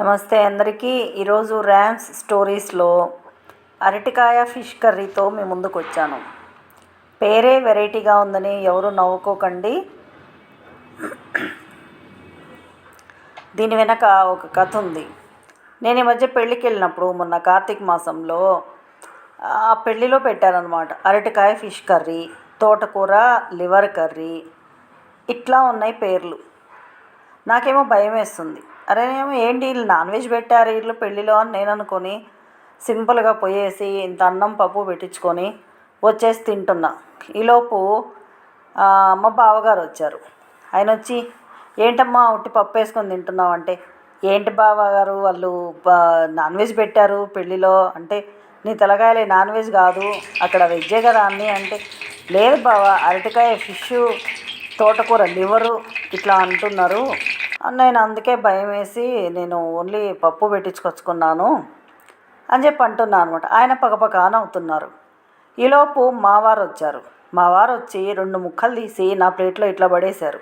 నమస్తే అందరికీ. ఈరోజు ర్యామ్స్ స్టోరీస్లో అరటికాయ ఫిష్ కర్రీతో మీ ముందుకు వచ్చాను పేరే వెరైటీగా ఉందని ఎవరు నవ్వుకోకండి. దీని వెనక ఒక కథ ఉంది. నేను ఈ మధ్య పెళ్ళికి వెళ్ళినప్పుడు మొన్న కార్తీక మాసంలో ఆ పెళ్ళిలో పెట్టారనమాట అరటికాయ ఫిష్ కర్రీ తోటకూర లివర్ కర్రీ ఇట్లా ఉన్నాయి పేర్లు. నాకేమో భయం వేస్తుంది అరే ఏమో ఏంటి వీళ్ళు నాన్ వెజ్ పెట్టారు వీళ్ళు పెళ్ళిలో అని నేను అనుకొని సింపుల్గా పోయేసి ఇంత అన్నం పప్పు పెట్టించుకొని వచ్చేసి తింటున్నా. ఈలోపు అమ్మ బావగారు వచ్చారు. ఆయన వచ్చి ఏంటమ్మా ఉట్టి పప్పు వేసుకొని తింటున్నావు? అంటే ఏంటి బావగారు వాళ్ళు నాన్ వెజ్ పెట్టారు పెళ్ళిలో? అంటే నీ తెలగాయలే నాన్ వెజ్ కాదు అక్కడ వెజ్జే కదా అన్నీ అంటే లేదు బావ అరటికాయ ఫిష్ తోటకూర లివరు ఇట్లా అంటున్నారు. నేను అందుకే భయం వేసి నేను ఓన్లీ పప్పు పెట్టించుకొచ్చుకున్నాను అని చెప్పి అంటున్నాను అనమాట. ఆయన పకపక అని అవుతున్నారు ఈలోపు మావారు వచ్చారు. మావారు వచ్చి రెండు ముక్కలు తీసి నా ప్లేట్లో ఇట్లా పడేశారు.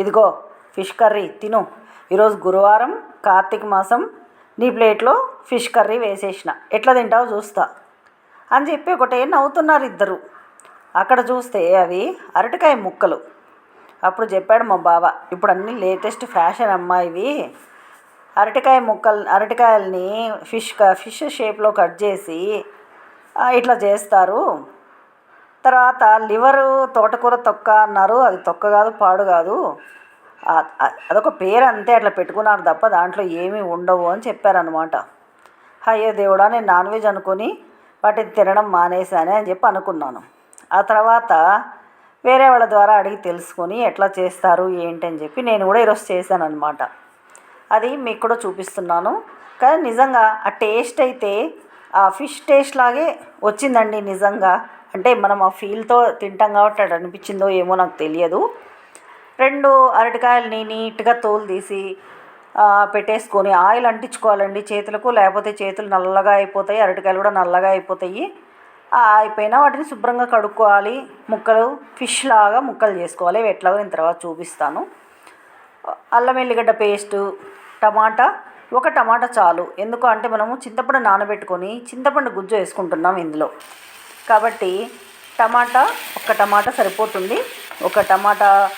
ఇదిగో ఫిష్ కర్రీ తిను. ఈరోజు గురువారం కార్తీక మాసం నీ ప్లేట్లో ఫిష్ కర్రీ వేసేసిన. ఎట్లా తింటావో చూస్తా అని చెప్పి ఒకటే నవ్వుతున్నారు ఇద్దరు. అక్కడ చూస్తే అవి అరటికాయ ముక్కలు. అప్పుడు చెప్పాడు మా బావ ఇప్పుడు అన్ని లేటెస్ట్ ఫ్యాషన్ అమ్మా ఇవి అరటికాయ ముక్కలు అరటికాయల్ని ఫిష్ ఫిష్ షేప్లో కట్ చేసి ఇట్లా చేస్తారు. తర్వాత లివరు తోటకూర తొక్క అన్నారు. అది తొక్క కాదు పాడు కాదు. అదొక పేరు అంతే అట్లా పెట్టుకున్నారు తప్ప దాంట్లో ఏమీ ఉండవు అని చెప్పారనమాట అయ్యో దేవుడా నేను నాన్ వెజ్ అనుకొని వాటిని తినడం మానేశానే అని చెప్పి అనుకున్నాను. ఆ తర్వాత వేరే వాళ్ళ ద్వారా అడిగి తెలుసుకొని ఎట్లా చేస్తారు ఏంటి అని చెప్పి నేను కూడా ఈరోజు చేశాను అనమాట అది మీకు కూడా చూపిస్తున్నాను. కానీ నిజంగా ఆ టేస్ట్ అయితే ఆ ఫిష్ టేస్ట్ లాగే వచ్చిందండి నిజంగా. అంటే మనం ఆ ఫీల్తో తింటాం కాబట్టి అటు అనిపించిందో ఏమో నాకు తెలియదు. రెండు అరటికాయలని నీట్గా తోలు తీసి పెట్టేసుకొని ఆయిల్ అంటించుకోవాలండి చేతులకు. లేకపోతే చేతులు నల్లగా అయిపోతాయి అరటికాయలు కూడా నల్లగా అయిపోతాయి. అయిపోయినా వాటిని శుభ్రంగా కడుక్కోవాలి. ముక్కలు ఫిష్ లాగా ముక్కలు చేసుకోవాలి. ఇవి ఎట్లాగో నేను తర్వాత చూపిస్తాను. అల్లం వెల్లిగడ్డ పేస్టు టమాటా. ఒక టమాటా చాలు. ఎందుకు అంటే మనము చింతపండు నానబెట్టుకొని చింతపండు గుజ్జు వేసుకుంటున్నాం ఇందులో. కాబట్టి టమాటా ఒక టమాటా సరిపోతుంది. ఒక టమాటా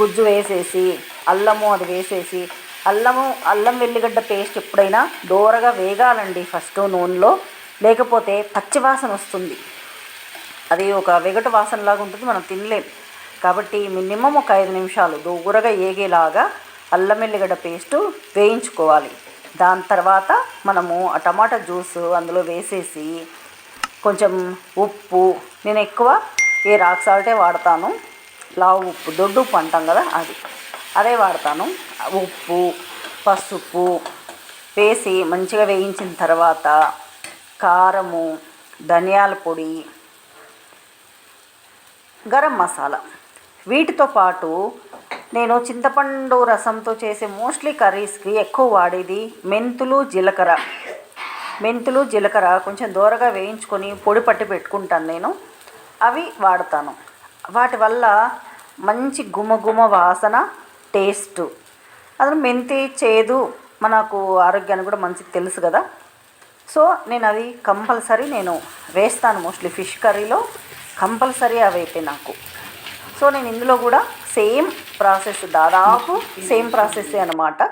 గుజ్జు వేసేసి అల్లము అది వేసేసి అల్లము అల్లం వెల్లిగడ్డ పేస్ట్ ఎప్పుడైనా దోరగా వేగాలండి ఫస్ట్ నూనెలో. లేకపోతే పచ్చివాసన వస్తుంది. అది ఒక వెగటు వాసనలాగా ఉంటుంది మనం తినలేం కాబట్టి మినిమం ఒక ఐదు నిమిషాలు దూరగా ఏగేలాగా అల్లం వెల్లిగడ్డ పేస్టు వేయించుకోవాలి. దాని తర్వాత మనము ఆ టమాటా జ్యూస్ అందులో వేసేసి కొంచెం ఉప్పు నేను ఎక్కువ ఏ రాక్ సాల్టే వాడతాను. లావు ఉప్పు దొడ్డు ఉప్పు అంటాం కదా అది. అదే వాడతాను. ఉప్పు పసుపు వేసి మంచిగా వేయించిన తర్వాత కారము ధనియాల పొడి గరం మసాలా. వీటితో పాటు నేను చింతపండు రసంతో చేసే మోస్ట్లీ కర్రీస్కి ఎక్కువ వాడేది మెంతులు జీలకర్ర. మెంతులు జీలకర్ర కొంచెం దూరగా వేయించుకొని పొడి పట్టి పెట్టుకుంటాను నేను. అవి వాడతాను. వాటి వల్ల మంచి గుమగుమ వాసన టేస్ట్. అసలు మెంతి చేదు మనకు ఆరోగ్యానికి కూడా మంచిది తెలుసు కదా. సో నేను అది కంపల్సరీ నేను వేస్తాను మోస్ట్లీ ఫిష్ కర్రీలో. కంపల్సరీ అవి అయితే నాకు. సో నేను ఇందులో కూడా సేమ్ ప్రాసెస్ దాదాపు సేమ్ ప్రాసెస్ అనమాట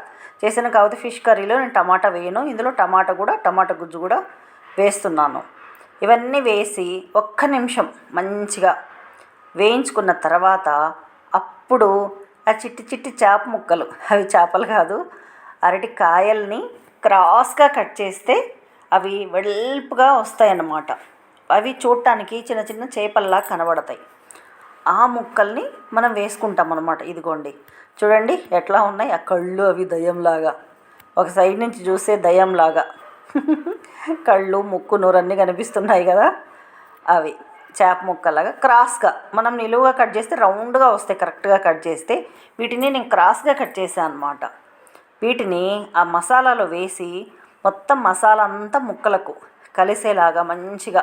చేసిన కాకపోతే ఫిష్ కర్రీలో నేను టమాటా వేయను. ఇందులో టమాటా కూడా టమాటా గుజ్జు కూడా వేస్తున్నాను. ఇవన్నీ వేసి ఒక్క నిమిషం మంచిగా వేయించుకున్న తర్వాత అప్పుడు ఆ చిట్టి చిట్టి చేప ముక్కలు అవి చేపలు కాదు అరటి కాయల్ని క్రాస్గా కట్ చేస్తే అవి వెడల్పుగా వస్తాయన్నమాట. అవి చూడటానికి చిన్న చిన్న చేపల్లా కనబడతాయి. ఆ ముక్కల్ని మనం వేసుకుంటాం అనమాట ఇదిగోండి. చూడండి ఎట్లా ఉన్నాయి? ఆ కళ్ళు అవి దయ్యంలాగా. ఒక సైడ్ నుంచి చూస్తే దయ్యంలాగా. కళ్ళు ముక్కు నూరు అన్నీ కనిపిస్తున్నాయి కదా? అవి చేప ముక్కలాగా. క్రాస్గా. మనం నిలువుగా కట్ చేస్తే రౌండ్గా వస్తాయి. కరెక్ట్గా కట్ చేస్తే వీటిని నేను క్రాస్గా కట్ చేశాను అనమాట వీటిని ఆ మసాలాలో వేసి మొత్తం మసాలా అంతా ముక్కలకు కలిసేలాగా మంచిగా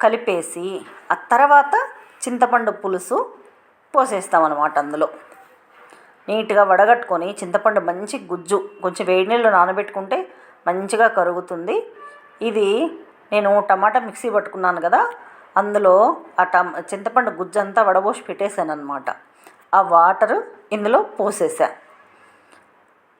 కలిపేసి ఆ తర్వాత చింతపండు పులుసు పోసేస్తాం అనమాట అందులో. నీట్గా వడగట్టుకొని చింతపండు మంచి గుజ్జు కొంచెం వేడి నీళ్ళు నానబెట్టుకుంటే మంచిగా కరుగుతుంది. ఇది నేను టమాటా మిక్సీ పట్టుకున్నాను కదా అందులో ఆ టమ్ చింతపండు గుజ్జు అంతా వడబోసి పెట్టేశాను అనమాట ఆ వాటరు ఇందులో పోసేసాను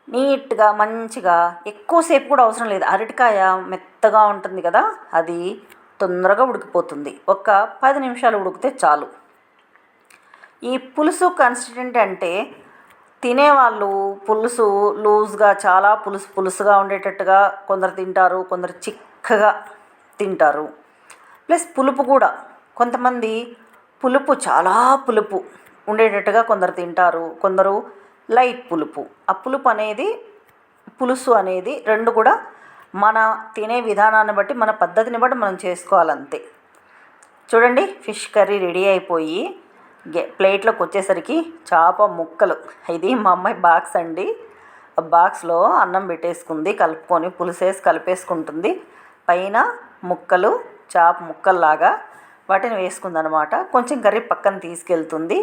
నీట్గా మంచిగా ఎక్కువసేపు కూడా అవసరం లేదు. అరటికాయ మెత్తగా ఉంటుంది కదా అది తొందరగా ఉడికిపోతుంది. ఒక పది నిమిషాలు ఉడికితే చాలు. ఈ పులుసు కన్సిస్టెంట్ అంటే తినేవాళ్ళు పులుసు లూజ్గా చాలా పులుసు పులుసుగా ఉండేటట్టుగా కొందరు తింటారు కొందరు చిక్కగా తింటారు. ప్లస్ పులుపు కూడా. కొంతమంది పులుపు చాలా పులుపు ఉండేటట్టుగా కొందరు తింటారు. కొందరు లైట్ పులుపు. ఆ పులుపు అనేది పులుసు అనేది రెండు కూడా మన తినే విధానాన్ని బట్టి మన పద్ధతిని బట్టి మనం చేసుకోవాలంతే. చూడండి ఫిష్ కర్రీ రెడీ అయిపోయి గె ప్లేట్లోకి వచ్చేసరికి చేప ముక్కలు. ఇది మా అమ్మాయి బాక్స్ అండి. ఆ బాక్స్లో అన్నం పెట్టేసుకుంది కలుపుకొని పులుసేసి కలిపేసుకుంటుంది. పైన ముక్కలు చేప ముక్కల్లాగా వాటిని వేసుకుందనమాట. కొంచెం కర్రీ పక్కన తీసుకెళ్తుంది.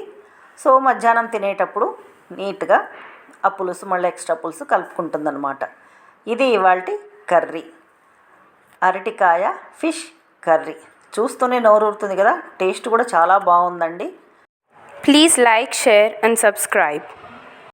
సో మధ్యాహ్నం తినేటప్పుడు నీట్గా ఆ పులుసు మళ్ళీ ఎక్స్ట్రా పులుసు కలుపుకుంటుందన్నమాట. ఇది ఇవాళ కర్రీ. అరటికాయ ఫిష్ కర్రీ. చూస్తూనే నోరూరుతుంది కదా టేస్ట్ కూడా చాలా బాగుందండి. Please like share and subscribe.